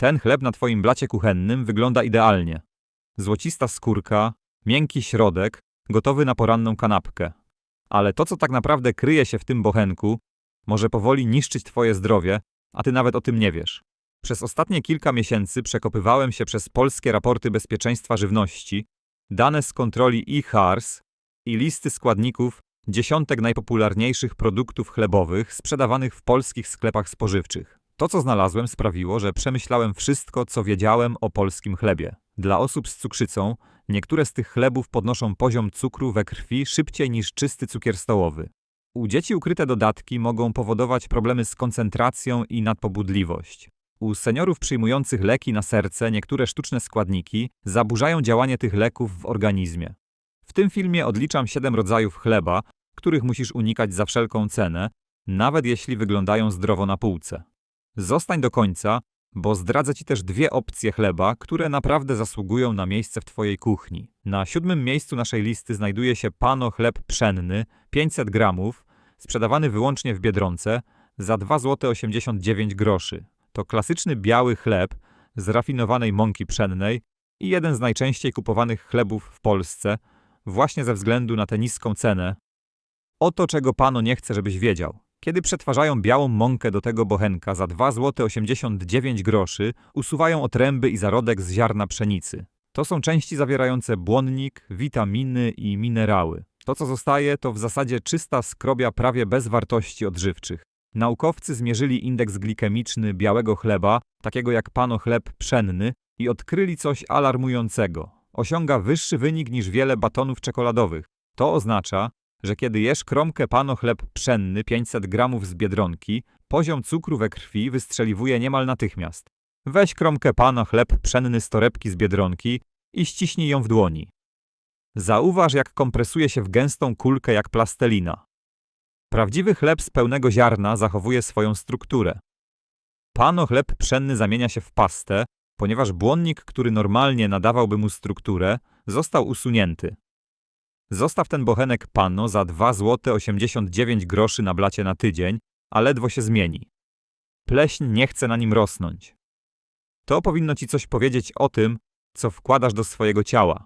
Ten chleb na twoim blacie kuchennym wygląda idealnie. Złocista skórka, miękki środek, gotowy na poranną kanapkę. Ale to, co tak naprawdę kryje się w tym bochenku, może powoli niszczyć twoje zdrowie, a ty nawet o tym nie wiesz. Przez ostatnie kilka miesięcy przekopywałem się przez polskie raporty bezpieczeństwa żywności, dane z kontroli e-HARS i listy składników dziesiątek najpopularniejszych produktów chlebowych sprzedawanych w polskich sklepach spożywczych. To, co znalazłem, sprawiło, że przemyślałem wszystko, co wiedziałem o polskim chlebie. Dla osób z cukrzycą niektóre z tych chlebów podnoszą poziom cukru we krwi szybciej niż czysty cukier stołowy. U dzieci ukryte dodatki mogą powodować problemy z koncentracją i nadpobudliwość. U seniorów przyjmujących leki na serce niektóre sztuczne składniki zaburzają działanie tych leków w organizmie. W tym filmie odliczam 7 rodzajów chleba, których musisz unikać za wszelką cenę, nawet jeśli wyglądają zdrowo na półce. Zostań do końca, bo zdradzę Ci też dwie opcje chleba, które naprawdę zasługują na miejsce w Twojej kuchni. Na siódmym miejscu naszej listy znajduje się Pano chleb pszenny 500 gramów, sprzedawany wyłącznie w Biedronce za 2,89 zł. To klasyczny biały chleb z rafinowanej mąki pszennej i jeden z najczęściej kupowanych chlebów w Polsce, właśnie ze względu na tę niską cenę. Oto czego Pano nie chce, żebyś wiedział. Kiedy przetwarzają białą mąkę do tego bochenka za 2,89 zł usuwają otręby i zarodek z ziarna pszenicy. To są części zawierające błonnik, witaminy i minerały. To, co zostaje, to w zasadzie czysta skrobia prawie bez wartości odżywczych. Naukowcy zmierzyli indeks glikemiczny białego chleba, takiego jak pano chleb pszenny, i odkryli coś alarmującego. Osiąga wyższy wynik niż wiele batonów czekoladowych. To oznacza, że kiedy jesz kromkę pano chleb pszenny 500 gramów z biedronki, poziom cukru we krwi wystrzeliwuje niemal natychmiast. Weź kromkę pana chleb pszenny z torebki z biedronki i ściśnij ją w dłoni. Zauważ, jak kompresuje się w gęstą kulkę jak plastelina. Prawdziwy chleb z pełnego ziarna zachowuje swoją strukturę. Pano chleb pszenny zamienia się w pastę, ponieważ błonnik, który normalnie nadawałby mu strukturę, został usunięty. Zostaw ten bochenek pano za 2,89 zł groszy na blacie na tydzień, a ledwo się zmieni. Pleśń nie chce na nim rosnąć. To powinno ci coś powiedzieć o tym, co wkładasz do swojego ciała.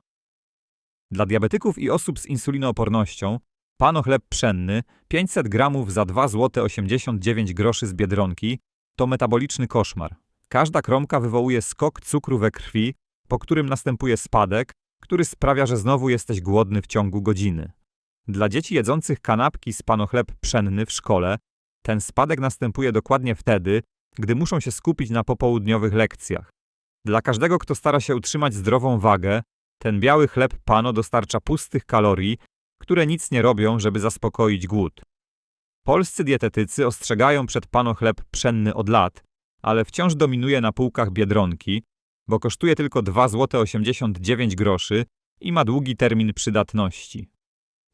Dla diabetyków i osób z insulinoopornością pano chleb pszenny 500 gramów za 2,89 zł groszy z Biedronki to metaboliczny koszmar. Każda kromka wywołuje skok cukru we krwi, po którym następuje spadek, który sprawia, że znowu jesteś głodny w ciągu godziny. Dla dzieci jedzących kanapki z panochleb pszenny w szkole ten spadek następuje dokładnie wtedy, gdy muszą się skupić na popołudniowych lekcjach. Dla każdego, kto stara się utrzymać zdrową wagę, ten biały chleb pano dostarcza pustych kalorii, które nic nie robią, żeby zaspokoić głód. Polscy dietetycy ostrzegają przed pano chleb pszenny od lat, ale wciąż dominuje na półkach biedronki, bo kosztuje tylko 2,89 zł i ma długi termin przydatności.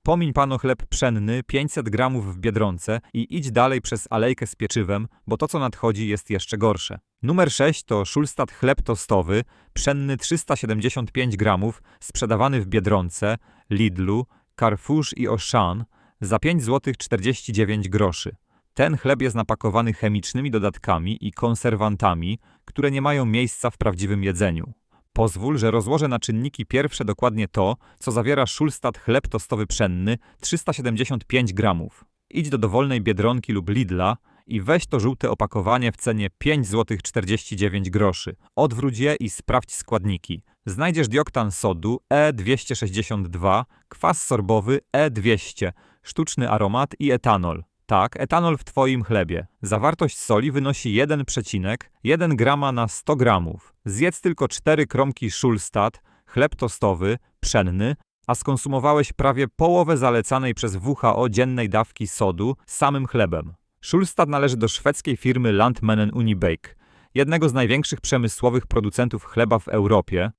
Pomiń pano chleb pszenny 500 gramów w Biedronce i idź dalej przez alejkę z pieczywem, bo to co nadchodzi jest jeszcze gorsze. Numer 6 to Schulstadt chleb tostowy, pszenny 375 gramów, sprzedawany w Biedronce, Lidlu, Carrefour i Auchan za 5 zł 49 groszy. Ten chleb jest napakowany chemicznymi dodatkami i konserwantami, które nie mają miejsca w prawdziwym jedzeniu. Pozwól, że rozłożę na czynniki pierwsze dokładnie to, co zawiera Schulstadt chleb tostowy pszenny 375 gramów. Idź do dowolnej Biedronki lub Lidla i weź to żółte opakowanie w cenie 5 zł 49 groszy. Odwróć je i sprawdź składniki. Znajdziesz dioktan sodu E262, kwas sorbowy E200, sztuczny aromat i etanol. Tak, etanol w Twoim chlebie. Zawartość soli wynosi 1,1 grama na 100 gramów. Zjedz tylko 4 kromki Schulstadt, chleb tostowy, pszenny, a skonsumowałeś prawie połowę zalecanej przez WHO dziennej dawki sodu samym chlebem. Schulstadt należy do szwedzkiej firmy Landmannen Unibake, jednego z największych przemysłowych producentów chleba w Europie.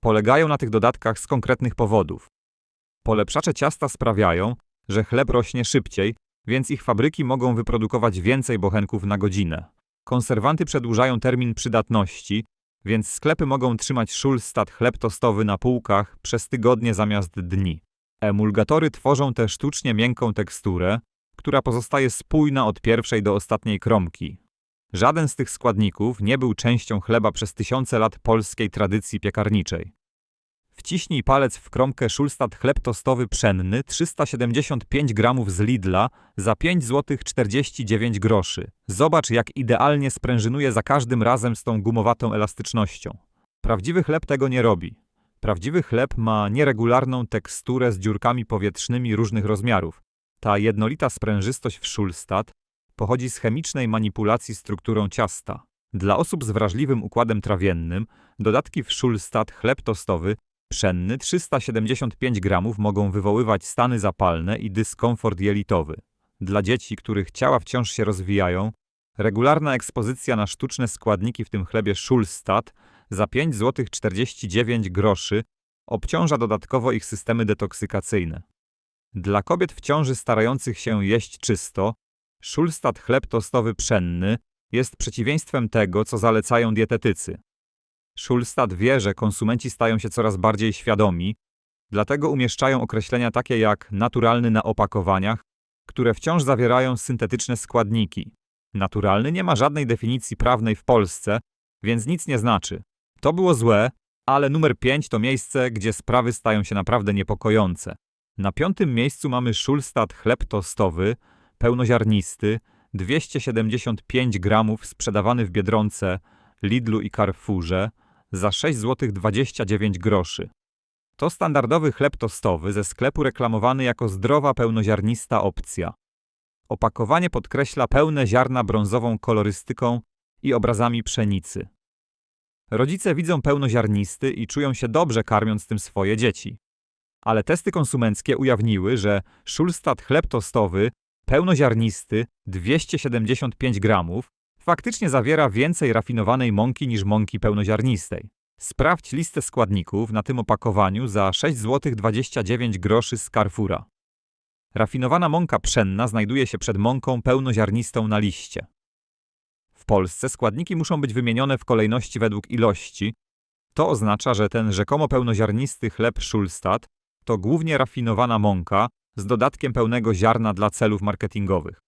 Polegają na tych dodatkach z konkretnych powodów. Polepszacze ciasta sprawiają, że chleb rośnie szybciej, więc ich fabryki mogą wyprodukować więcej bochenków na godzinę. Konserwanty przedłużają termin przydatności, więc sklepy mogą trzymać Schulstadt chleb tostowy na półkach przez tygodnie zamiast dni. Emulgatory tworzą tę sztucznie miękką teksturę, która pozostaje spójna od pierwszej do ostatniej kromki. Żaden z tych składników nie był częścią chleba przez tysiące lat polskiej tradycji piekarniczej. Wciśnij palec w kromkę Szulstad chleb tostowy pszenny 375 gramów z Lidla za 5 zł 49 groszy. Zobacz jak idealnie sprężynuje za każdym razem z tą gumowatą elastycznością. Prawdziwy chleb tego nie robi. Prawdziwy chleb ma nieregularną teksturę z dziurkami powietrznymi różnych rozmiarów. Ta jednolita sprężystość w Szulstad pochodzi z chemicznej manipulacji strukturą ciasta. Dla osób z wrażliwym układem trawiennym dodatki w Szulstad chleb tostowy pszenny 375 gramów mogą wywoływać stany zapalne i dyskomfort jelitowy. Dla dzieci, których ciała wciąż się rozwijają, regularna ekspozycja na sztuczne składniki w tym chlebie Schulstadt za 5 zł 49 groszy obciąża dodatkowo ich systemy detoksykacyjne. Dla kobiet w ciąży starających się jeść czysto, Schulstadt chleb tostowy pszenny jest przeciwieństwem tego, co zalecają dietetycy. Schulstad wie, że konsumenci stają się coraz bardziej świadomi, dlatego umieszczają określenia takie jak naturalny na opakowaniach, które wciąż zawierają syntetyczne składniki. Naturalny nie ma żadnej definicji prawnej w Polsce, więc nic nie znaczy. To było złe, ale numer 5 to miejsce, gdzie sprawy stają się naprawdę niepokojące. Na piątym miejscu mamy Schulstad chleb tostowy, pełnoziarnisty, 275 gramów sprzedawany w Biedronce, Lidlu i Carrefourze, za 6 zł 29 groszy. To standardowy chleb tostowy ze sklepu reklamowany jako zdrowa, pełnoziarnista opcja. Opakowanie podkreśla pełne ziarna brązową kolorystyką i obrazami pszenicy. Rodzice widzą pełnoziarnisty i czują się dobrze karmiąc tym swoje dzieci. Ale testy konsumenckie ujawniły, że Schulstad chleb tostowy, pełnoziarnisty, 275 gramów, faktycznie zawiera więcej rafinowanej mąki niż mąki pełnoziarnistej. Sprawdź listę składników na tym opakowaniu za 6 zł 29 groszy z Carrefoura. Rafinowana mąka pszenna znajduje się przed mąką pełnoziarnistą na liście. W Polsce składniki muszą być wymienione w kolejności według ilości. To oznacza, że ten rzekomo pełnoziarnisty chleb Schulstad to głównie rafinowana mąka z dodatkiem pełnego ziarna dla celów marketingowych.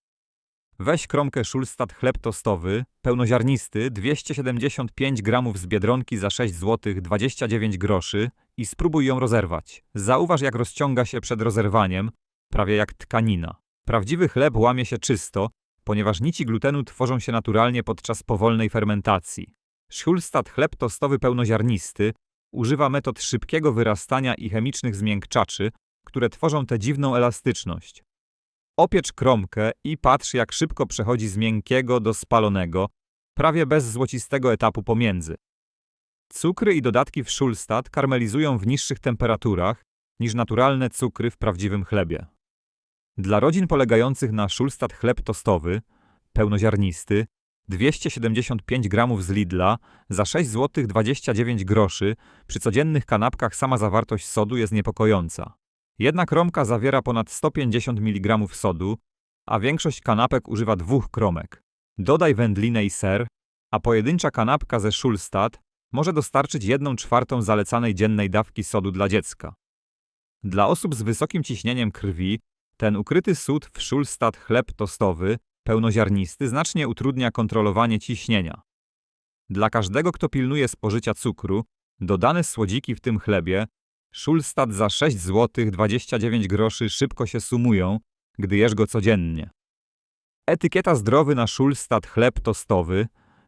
Weź kromkę Schulstad chleb tostowy, pełnoziarnisty, 275 gramów z Biedronki za 6 zł 29 groszy i spróbuj ją rozerwać. Zauważ jak rozciąga się przed rozerwaniem, prawie jak tkanina. Prawdziwy chleb łamie się czysto, ponieważ nici glutenu tworzą się naturalnie podczas powolnej fermentacji. Schulstad chleb tostowy pełnoziarnisty używa metod szybkiego wyrastania i chemicznych zmiękczaczy, które tworzą tę dziwną elastyczność. Opiecz kromkę i patrz, jak szybko przechodzi z miękkiego do spalonego, prawie bez złocistego etapu pomiędzy. Cukry i dodatki w Schulstad karmelizują w niższych temperaturach niż naturalne cukry w prawdziwym chlebie. Dla rodzin polegających na Schulstad chleb tostowy, pełnoziarnisty, 275 gramów z Lidla za 6 zł 29 groszy, przy codziennych kanapkach sama zawartość sodu jest niepokojąca. Jedna kromka zawiera ponad 150 mg sodu, a większość kanapek używa dwóch kromek. Dodaj wędlinę i ser, a pojedyncza kanapka ze Schulstad może dostarczyć 1 czwartą zalecanej dziennej dawki sodu dla dziecka. Dla osób z wysokim ciśnieniem krwi ten ukryty sód w Schulstad chleb tostowy, pełnoziarnisty, znacznie utrudnia kontrolowanie ciśnienia. Dla każdego, kto pilnuje spożycia cukru, dodane słodziki w tym chlebie Schulstad za 6 zł 29 groszy szybko się sumują, gdy jesz go codziennie. Etykieta zdrowy na Schulstad chleb tostowy,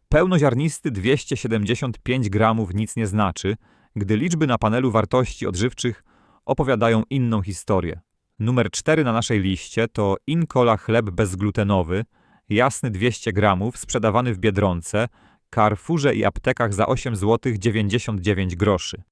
pełnoziarnisty 275 gramów nic nie znaczy, gdy liczby na panelu wartości odżywczych opowiadają inną historię. Numer 4 na naszej liście to Incola chleb bezglutenowy, jasny 200 gramów, sprzedawany w Biedronce, Carrefourze i aptekach za 8 zł 99 groszy.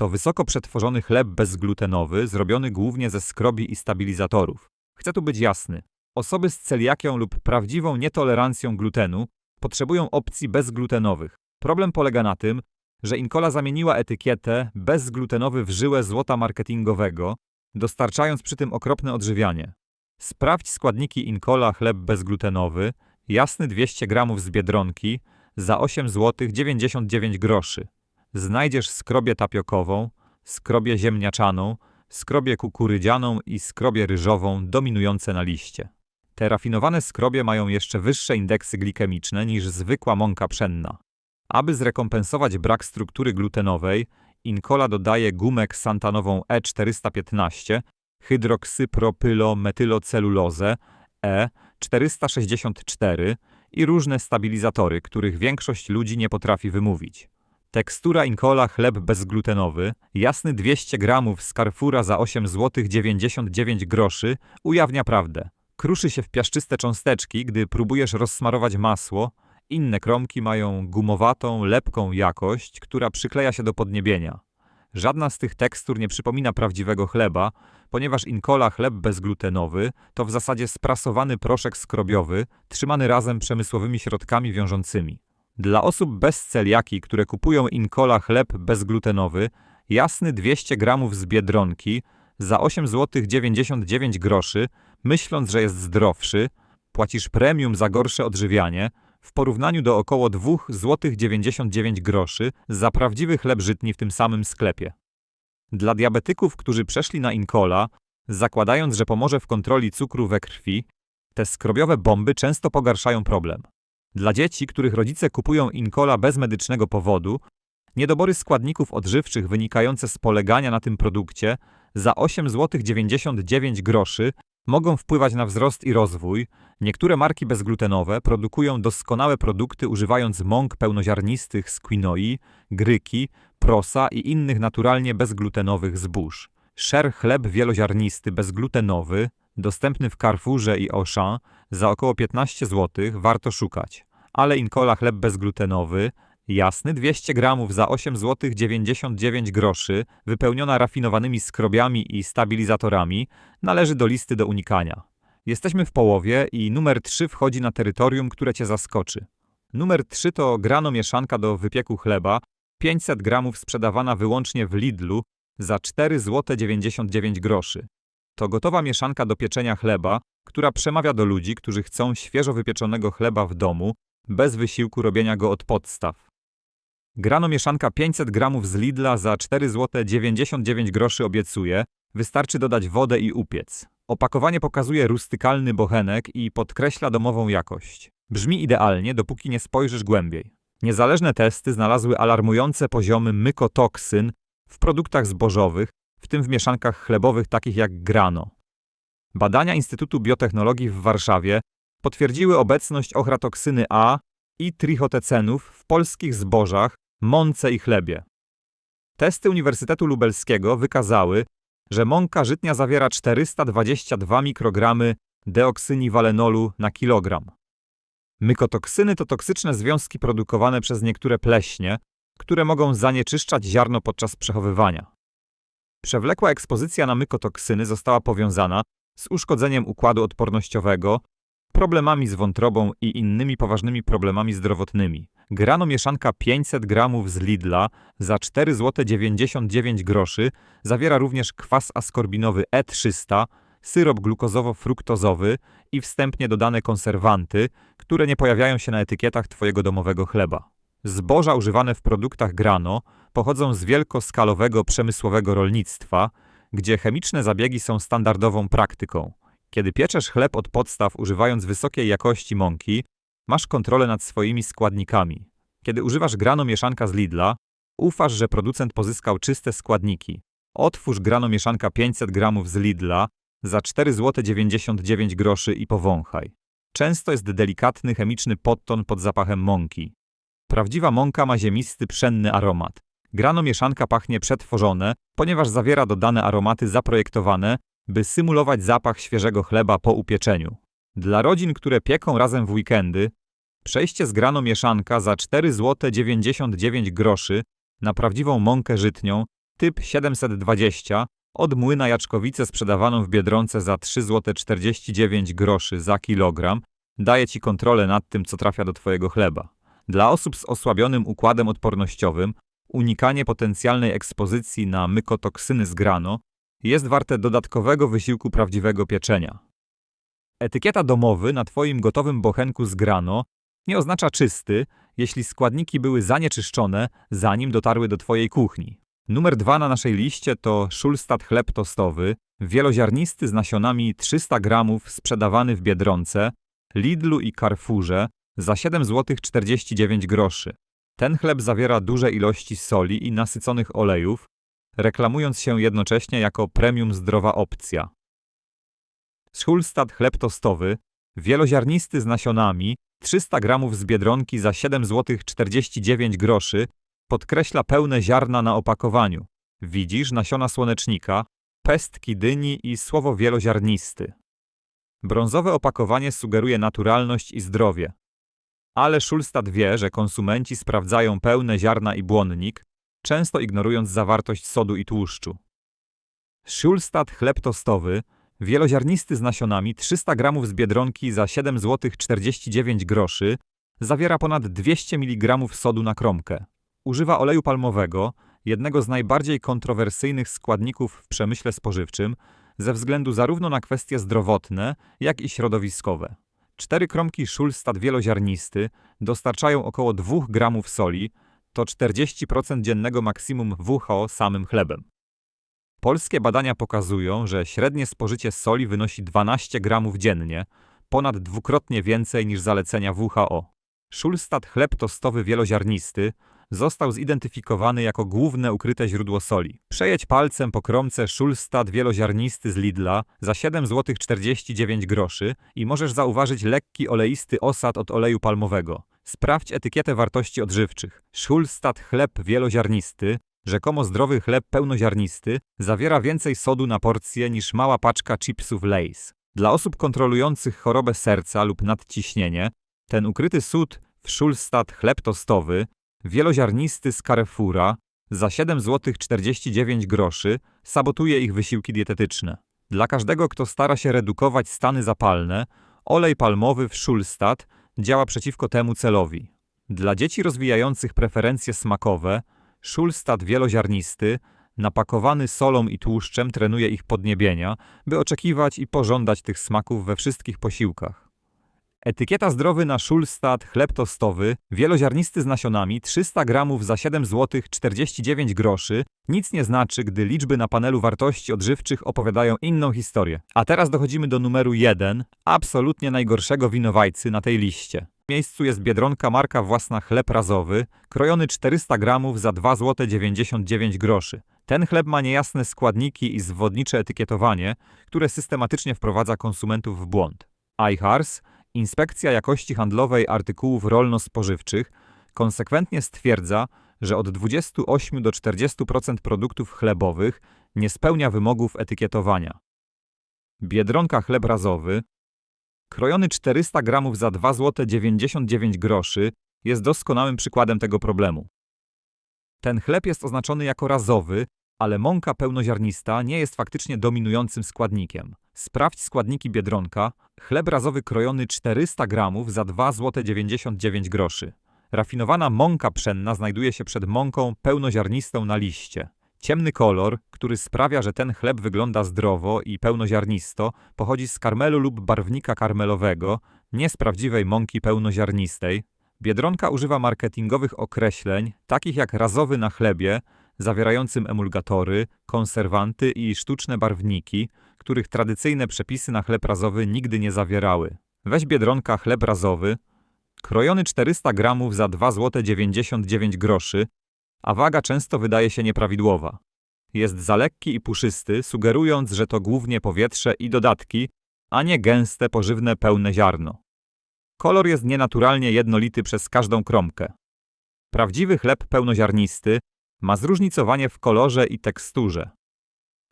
To wysoko przetworzony chleb bezglutenowy, zrobiony głównie ze skrobi i stabilizatorów. Chcę tu być jasny. Osoby z celiakią lub prawdziwą nietolerancją glutenu potrzebują opcji bezglutenowych. Problem polega na tym, że Incola zamieniła etykietę bezglutenowy w żyłę złota marketingowego, dostarczając przy tym okropne odżywianie. Sprawdź składniki Incola chleb bezglutenowy, jasny 200 gramów z Biedronki, za 8 zł 99 groszy znajdziesz skrobię tapiokową, skrobię ziemniaczaną, skrobię kukurydzianą i skrobię ryżową dominujące na liście. Te rafinowane skrobie mają jeszcze wyższe indeksy glikemiczne niż zwykła mąka pszenna. Aby zrekompensować brak struktury glutenowej, Incola dodaje gumę ksantanową E415, hydroksypropylometylocellulozę E464 i różne stabilizatory, których większość ludzi nie potrafi wymówić. Tekstura Incola chleb bezglutenowy, jasny 200 gramów z Carrefoura za 8 zł 99 groszy ujawnia prawdę. Kruszy się w piaszczyste cząsteczki, gdy próbujesz rozsmarować masło. Inne kromki mają gumowatą, lepką jakość, która przykleja się do podniebienia. Żadna z tych tekstur nie przypomina prawdziwego chleba, ponieważ Incola chleb bezglutenowy to w zasadzie sprasowany proszek skrobiowy, trzymany razem przemysłowymi środkami wiążącymi. Dla osób bez celiaki, które kupują Incola chleb bezglutenowy, jasny 200 gramów z Biedronki za 8 zł 99 groszy, myśląc, że jest zdrowszy, płacisz premium za gorsze odżywianie, w porównaniu do około 2 zł 99 groszy za prawdziwy chleb żytni w tym samym sklepie. Dla diabetyków, którzy przeszli na Incola, zakładając, że pomoże w kontroli cukru we krwi, te skrobiowe bomby często pogarszają problem. Dla dzieci, których rodzice kupują Incola bez medycznego powodu, niedobory składników odżywczych wynikające z polegania na tym produkcie za 8 zł 99 groszy mogą wpływać na wzrost i rozwój. Niektóre marki bezglutenowe produkują doskonałe produkty używając mąk pełnoziarnistych z quinoi, gryki, prosa i innych naturalnie bezglutenowych zbóż. Szer chleb wieloziarnisty bezglutenowy, dostępny w Carrefourze i Auchan za około 15 zł, warto szukać. Ale Incola chleb bezglutenowy, jasny 200 gramów za 8 zł 99 groszy, wypełniona rafinowanymi skrobiami i stabilizatorami, należy do listy do unikania. Jesteśmy w połowie i numer 3 wchodzi na terytorium, które cię zaskoczy. Numer 3 to grano mieszanka do wypieku chleba, 500 gramów sprzedawana wyłącznie w Lidlu za 4 zł 99 groszy. To gotowa mieszanka do pieczenia chleba, która przemawia do ludzi, którzy chcą świeżo wypieczonego chleba w domu, bez wysiłku robienia go od podstaw. Grano mieszanka 500 gramów z Lidla za 4 zł 99 groszy obiecuje, wystarczy dodać wodę i upiec. Opakowanie pokazuje rustykalny bochenek i podkreśla domową jakość. Brzmi idealnie, dopóki nie spojrzysz głębiej. Niezależne testy znalazły alarmujące poziomy mykotoksyn w produktach zbożowych, w tym w mieszankach chlebowych takich jak grano. Badania Instytutu Biotechnologii w Warszawie potwierdziły obecność ochratoksyny A i trichotecenów w polskich zbożach, mące i chlebie. Testy Uniwersytetu Lubelskiego wykazały, że mąka żytnia zawiera 422 mikrogramy deoksyniwalenolu na kilogram. Mykotoksyny to toksyczne związki produkowane przez niektóre pleśnie, które mogą zanieczyszczać ziarno podczas przechowywania. Przewlekła ekspozycja na mykotoksyny została powiązana z uszkodzeniem układu odpornościowego, problemami z wątrobą i innymi poważnymi problemami zdrowotnymi. Grano mieszanka 500 gramów z Lidla za 4 zł 99 groszy zawiera również kwas askorbinowy E300, syrop glukozowo-fruktozowy i wstępnie dodane konserwanty, które nie pojawiają się na etykietach Twojego domowego chleba. Zboża używane w produktach grano pochodzą z wielkoskalowego przemysłowego rolnictwa, gdzie chemiczne zabiegi są standardową praktyką. Kiedy pieczesz chleb od podstaw używając wysokiej jakości mąki, masz kontrolę nad swoimi składnikami. Kiedy używasz grano mieszanka z Lidla, ufasz, że producent pozyskał czyste składniki. Otwórz grano mieszanka 500 gramów z Lidla za 4 zł 99 groszy i powąchaj. Często jest delikatny chemiczny podton pod zapachem mąki. Prawdziwa mąka ma ziemisty, pszenny aromat. Grano mieszanka pachnie przetworzone, ponieważ zawiera dodane aromaty zaprojektowane, by symulować zapach świeżego chleba po upieczeniu. Dla rodzin, które pieką razem w weekendy, przejście z grano mieszanka za 4 zł 99 groszy na prawdziwą mąkę żytnią typ 720 od młyna Jaczkowice sprzedawaną w Biedronce za 3 zł 49 groszy za kilogram daje Ci kontrolę nad tym, co trafia do Twojego chleba. Dla osób z osłabionym układem odpornościowym unikanie potencjalnej ekspozycji na mykotoksyny z grano jest warte dodatkowego wysiłku prawdziwego pieczenia. Etykieta domowy na Twoim gotowym bochenku z grano nie oznacza czysty, jeśli składniki były zanieczyszczone, zanim dotarły do Twojej kuchni. Numer dwa na naszej liście to Schulstad chleb tostowy, wieloziarnisty z nasionami 300 gramów sprzedawany w Biedronce, Lidlu i Carrefourze za 7 zł 49 groszy. Ten chleb zawiera duże ilości soli i nasyconych olejów, reklamując się jednocześnie jako premium zdrowa opcja. Schulstad chleb tostowy, wieloziarnisty z nasionami, 300 gramów z Biedronki za 7 zł 49 groszy, podkreśla pełne ziarna na opakowaniu. Widzisz nasiona słonecznika, pestki dyni i słowo wieloziarnisty. Brązowe opakowanie sugeruje naturalność i zdrowie. Ale Schulstad wie, że konsumenci sprawdzają pełne ziarna i błonnik, często ignorując zawartość sodu i tłuszczu. Schulstad chleb tostowy, wieloziarnisty z nasionami 300 gramów z Biedronki za 7 zł 49 groszy, zawiera ponad 200 mg sodu na kromkę. Używa oleju palmowego, jednego z najbardziej kontrowersyjnych składników w przemyśle spożywczym, ze względu zarówno na kwestie zdrowotne, jak i środowiskowe. Cztery kromki Schulstad wieloziarnisty dostarczają około 2 gramów soli, to 40% dziennego maksimum WHO samym chlebem. Polskie badania pokazują, że średnie spożycie soli wynosi 12 gramów dziennie, ponad dwukrotnie więcej niż zalecenia WHO. Schulstad chleb tostowy wieloziarnisty został zidentyfikowany jako główne ukryte źródło soli. Przejedź palcem po kromce Schulstad wieloziarnisty z Lidla za 7 zł 49 groszy i możesz zauważyć lekki oleisty osad od oleju palmowego. Sprawdź etykietę wartości odżywczych. Schulstad chleb wieloziarnisty, rzekomo zdrowy chleb pełnoziarnisty, zawiera więcej sodu na porcję niż mała paczka chipsów Lay's. Dla osób kontrolujących chorobę serca lub nadciśnienie, ten ukryty sód w Schulstad chleb tostowy, wieloziarnisty z Carrefoura, za 7 zł 49 groszy sabotuje ich wysiłki dietetyczne. Dla każdego, kto stara się redukować stany zapalne, olej palmowy w Schulstad działa przeciwko temu celowi. Dla dzieci rozwijających preferencje smakowe, Schulstad wieloziarnisty, napakowany solą i tłuszczem trenuje ich podniebienia, by oczekiwać i pożądać tych smaków we wszystkich posiłkach. Etykieta zdrowy na Schulstad chleb tostowy, wieloziarnisty z nasionami, 300 gramów za 7 zł 49 groszy, nic nie znaczy, gdy liczby na panelu wartości odżywczych opowiadają inną historię. A teraz dochodzimy do numeru 1, absolutnie najgorszego winowajcy na tej liście. W miejscu jest Biedronka marka własna chleb razowy, krojony 400 gramów za 2 zł 99 groszy. Ten chleb ma niejasne składniki i zwodnicze etykietowanie, które systematycznie wprowadza konsumentów w błąd. iHars Inspekcja Jakości Handlowej Artykułów Rolno-Spożywczych konsekwentnie stwierdza, że od 28 do 40% produktów chlebowych nie spełnia wymogów etykietowania. Biedronka chleb razowy, krojony 400 gramów za 2 zł 99 groszy, jest doskonałym przykładem tego problemu. Ten chleb jest oznaczony jako razowy, ale mąka pełnoziarnista nie jest faktycznie dominującym składnikiem. Sprawdź składniki Biedronka, chleb razowy krojony 400 gramów za 2 zł 99 groszy. Rafinowana mąka pszenna znajduje się przed mąką pełnoziarnistą na liście. Ciemny kolor, który sprawia, że ten chleb wygląda zdrowo i pełnoziarnisto, pochodzi z karmelu lub barwnika karmelowego, nie z prawdziwej mąki pełnoziarnistej. Biedronka używa marketingowych określeń, takich jak razowy na chlebie, zawierającym emulgatory, konserwanty i sztuczne barwniki, których tradycyjne przepisy na chleb razowy nigdy nie zawierały. Weź biedronka chleb razowy, krojony 400 gramów za 2 zł 99 groszy, a waga często wydaje się nieprawidłowa. Jest za lekki i puszysty, sugerując, że to głównie powietrze i dodatki, a nie gęste, pożywne, pełne ziarno. Kolor jest nienaturalnie jednolity przez każdą kromkę. Prawdziwy chleb pełnoziarnisty ma zróżnicowanie w kolorze i teksturze.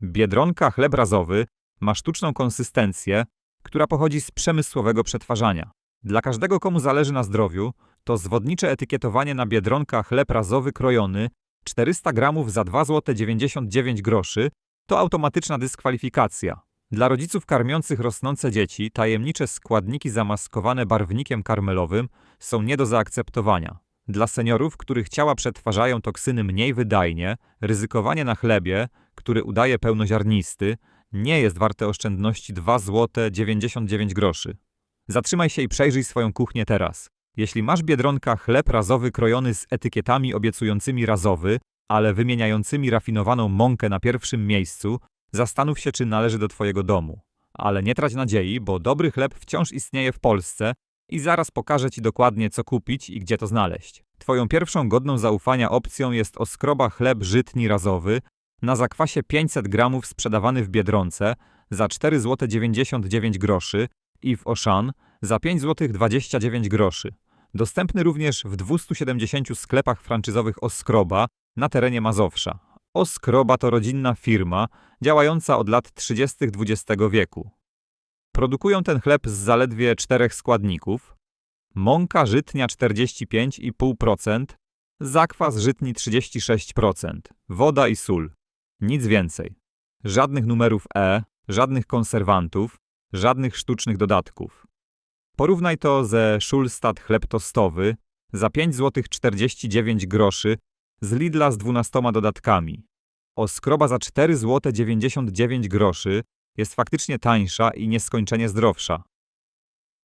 Biedronka chleb razowy ma sztuczną konsystencję, która pochodzi z przemysłowego przetwarzania. Dla każdego, komu zależy na zdrowiu, to zwodnicze etykietowanie na biedronka chleb razowy krojony 400 gramów za 2 zł 99 groszy to automatyczna dyskwalifikacja. Dla rodziców karmiących rosnące dzieci tajemnicze składniki zamaskowane barwnikiem karmelowym są nie do zaakceptowania. Dla seniorów, których ciała przetwarzają toksyny mniej wydajnie, ryzykowanie na chlebie, który udaje pełnoziarnisty, nie jest warte oszczędności 2 zł 99 groszy. Zatrzymaj się i przejrzyj swoją kuchnię teraz. Jeśli masz biedronka chleb razowy krojony z etykietami obiecującymi razowy, ale wymieniającymi rafinowaną mąkę na pierwszym miejscu, zastanów się, czy należy do Twojego domu. Ale nie trać nadziei, bo dobry chleb wciąż istnieje w Polsce i zaraz pokażę Ci dokładnie, co kupić i gdzie to znaleźć. Twoją pierwszą godną zaufania opcją jest oskroba chleb żytni razowy na zakwasie 500 gramów sprzedawany w Biedronce za 4,99 zł i w Oszan za 5 zł 29 groszy. Dostępny również w 270 sklepach franczyzowych Oskroba na terenie Mazowsza. Oskroba to rodzinna firma działająca od lat 30. XX wieku. Produkują ten chleb z zaledwie czterech składników: mąka żytnia 45,5%, zakwas żytni 36%, woda i sól. Nic więcej. Żadnych numerów E, żadnych konserwantów, żadnych sztucznych dodatków. Porównaj to ze Schulstad chleb tostowy za 5 zł 49 groszy z Lidla z 12 dodatkami. Oskroba za 4 zł 99 groszy jest faktycznie tańsza i nieskończenie zdrowsza.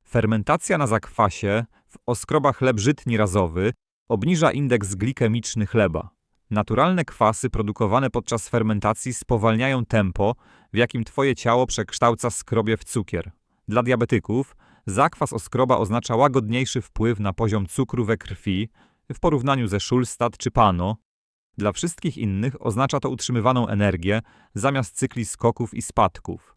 Fermentacja na zakwasie w oskroba chleb żytni razowy obniża indeks glikemiczny chleba. Naturalne kwasy produkowane podczas fermentacji spowalniają tempo, w jakim twoje ciało przekształca skrobie w cukier. Dla diabetyków zakwas oskroba oznacza łagodniejszy wpływ na poziom cukru we krwi w porównaniu ze Schulstad czy Pano. Dla wszystkich innych oznacza to utrzymywaną energię zamiast cykli skoków i spadków.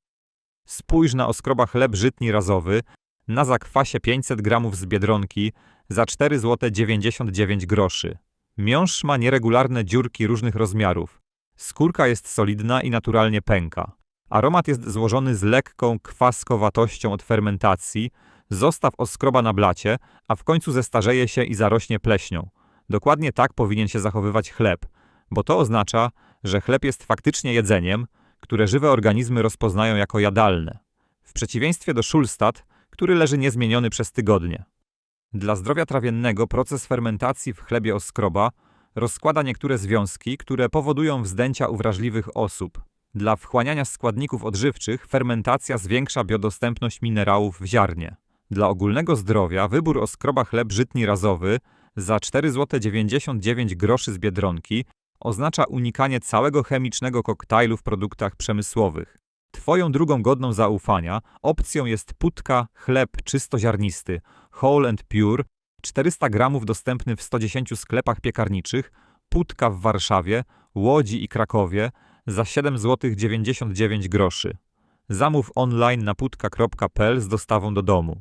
Spójrz na oskroba chleb żytni razowy na zakwasie 500 gramów z Biedronki za 4,99 zł groszy. Miąższ ma nieregularne dziurki różnych rozmiarów. Skórka jest solidna i naturalnie pęka. Aromat jest złożony z lekką kwaskowatością od fermentacji. Zostaw oskroba na blacie, a w końcu zestarzeje się i zarośnie pleśnią. Dokładnie tak powinien się zachowywać chleb, bo to oznacza, że chleb jest faktycznie jedzeniem, które żywe organizmy rozpoznają jako jadalne. W przeciwieństwie do Schulstad, który leży niezmieniony przez tygodnie. Dla zdrowia trawiennego proces fermentacji w chlebie oskroba rozkłada niektóre związki, które powodują wzdęcia u wrażliwych osób. Dla wchłaniania składników odżywczych fermentacja zwiększa biodostępność minerałów w ziarnie. Dla ogólnego zdrowia wybór oskroba chleb żytni razowy za 4,99 zł z Biedronki oznacza unikanie całego chemicznego koktajlu w produktach przemysłowych. Twoją drugą godną zaufania opcją jest putka chleb czystoziarnisty Whole and Pure 400 gramów dostępny w 110 sklepach piekarniczych, putka w Warszawie, Łodzi i Krakowie za 7 zł 99 groszy. Zamów online na putka.pl z dostawą do domu.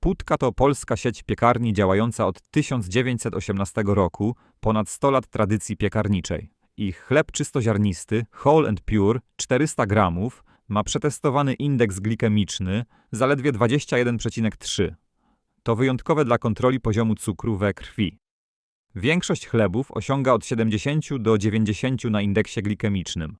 Putka to polska sieć piekarni działająca od 1918 roku, ponad 100 lat tradycji piekarniczej. Ich chleb czystoziarnisty Whole and Pure 400 gramów ma przetestowany indeks glikemiczny zaledwie 21,3. To wyjątkowe dla kontroli poziomu cukru we krwi. Większość chlebów osiąga od 70 do 90 na indeksie glikemicznym.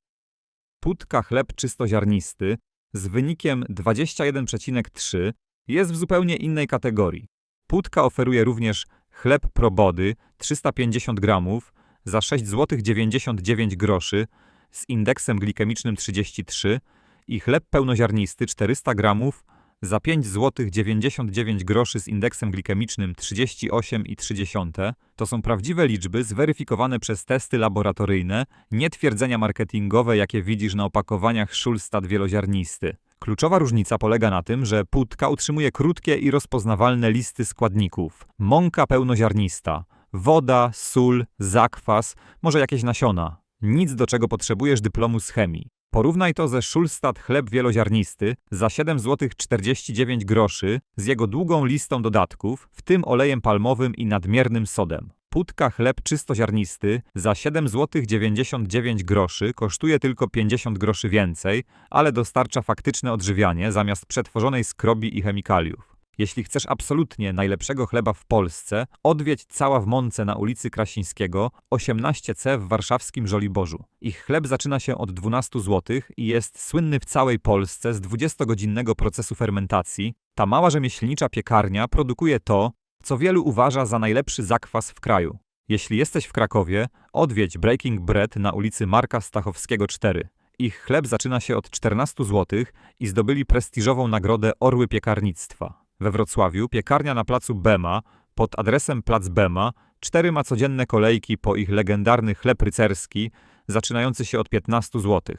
Putka chleb czystoziarnisty z wynikiem 21,3 jest w zupełnie innej kategorii. Putka oferuje również chleb probody 350 gramów za 6 zł 99 groszy z indeksem glikemicznym 33 i chleb pełnoziarnisty 400 gramów za 5 zł 99 groszy z indeksem glikemicznym 38,3 to są prawdziwe liczby zweryfikowane przez testy laboratoryjne, nie twierdzenia marketingowe, jakie widzisz na opakowaniach Schulstad wieloziarnisty. Kluczowa różnica polega na tym, że putka utrzymuje krótkie i rozpoznawalne listy składników. Mąka pełnoziarnista, woda, sól, zakwas, może jakieś nasiona. Nic do czego potrzebujesz dyplomu z chemii. Porównaj to ze Schulstad chleb wieloziarnisty za 7 zł 49 groszy z jego długą listą dodatków, w tym olejem palmowym i nadmiernym sodem. Putka chleb czystoziarnisty za 7 zł 99 groszy kosztuje tylko 50 groszy więcej, ale dostarcza faktyczne odżywianie zamiast przetworzonej skrobi i chemikaliów. Jeśli chcesz absolutnie najlepszego chleba w Polsce, odwiedź Cała w Mące na ulicy Krasińskiego 18C w warszawskim Żoliborzu. Ich chleb zaczyna się od 12 zł i jest słynny w całej Polsce z 20-godzinnego procesu fermentacji. Ta mała rzemieślnicza piekarnia produkuje to, co wielu uważa za najlepszy zakwas w kraju. Jeśli jesteś w Krakowie, odwiedź Breaking Bread na ulicy Marka Stachowskiego 4. Ich chleb zaczyna się od 14 zł i zdobyli prestiżową nagrodę Orły Piekarnictwa. We Wrocławiu piekarnia na placu Bema pod adresem Plac Bema Cztery ma codzienne kolejki po ich legendarny chleb rycerski, zaczynający się od 15 zł.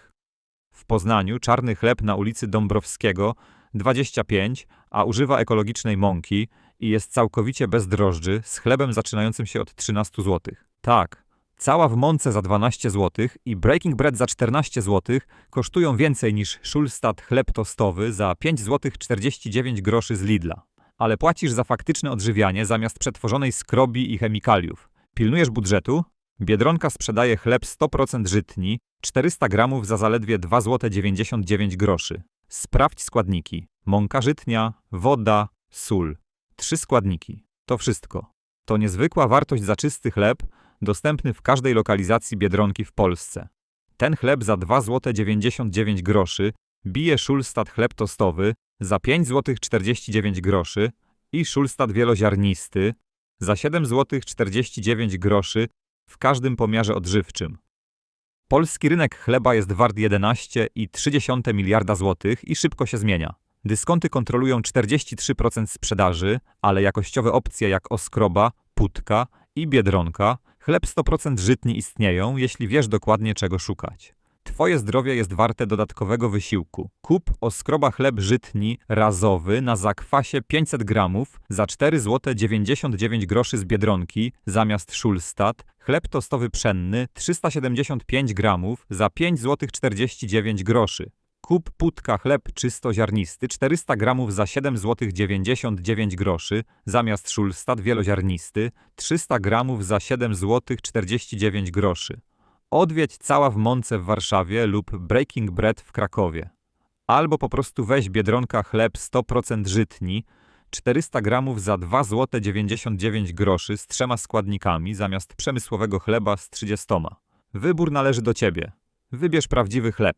W Poznaniu czarny chleb na ulicy Dąbrowskiego 25, a używa ekologicznej mąki i jest całkowicie bez drożdży, z chlebem zaczynającym się od 13 zł. Tak, cała w mące za 12 zł i Breaking Bread za 14 zł kosztują więcej niż Schulstad chleb tostowy za 5 zł 49 groszy z Lidla. Ale płacisz za faktyczne odżywianie zamiast przetworzonej skrobi i chemikaliów. Pilnujesz budżetu? Biedronka sprzedaje chleb 100% żytni, 400 gramów za zaledwie 2 zł 99 groszy. Sprawdź składniki. Mąka żytnia, woda, sól. Trzy składniki. To wszystko. To niezwykła wartość za czysty chleb, dostępny w każdej lokalizacji Biedronki w Polsce. Ten chleb za 2 zł 99 groszy bije Schulstad chleb tostowy za 5 zł 49 groszy i Schulstad wieloziarnisty za 7 zł 49 groszy w każdym pomiarze odżywczym. Polski rynek chleba jest wart 11,3 miliarda złotych i szybko się zmienia. Dyskonty kontrolują 43% sprzedaży, ale jakościowe opcje jak Oskroba, Putka i Biedronka, chleb 100% żytni istnieją, jeśli wiesz dokładnie czego szukać. Twoje zdrowie jest warte dodatkowego wysiłku. Kup Oskroba chleb żytni razowy na zakwasie 500 gramów za 4 zł 99 groszy z Biedronki zamiast Schulstad, chleb tostowy pszenny 375 gramów za 5 zł 49 groszy. Kup Putka chleb czystoziarnisty 400 gramów za 7 zł 99 groszy zamiast Schulstad wieloziarnisty 300 gramów za 7 zł 49 groszy. Odwiedź cała w Mące w Warszawie lub Breaking Bread w Krakowie. Albo po prostu weź Biedronka chleb 100% żytni, 400 gramów za 2 zł 99 groszy z trzema składnikami zamiast przemysłowego chleba z 30. Wybór należy do Ciebie. Wybierz prawdziwy chleb.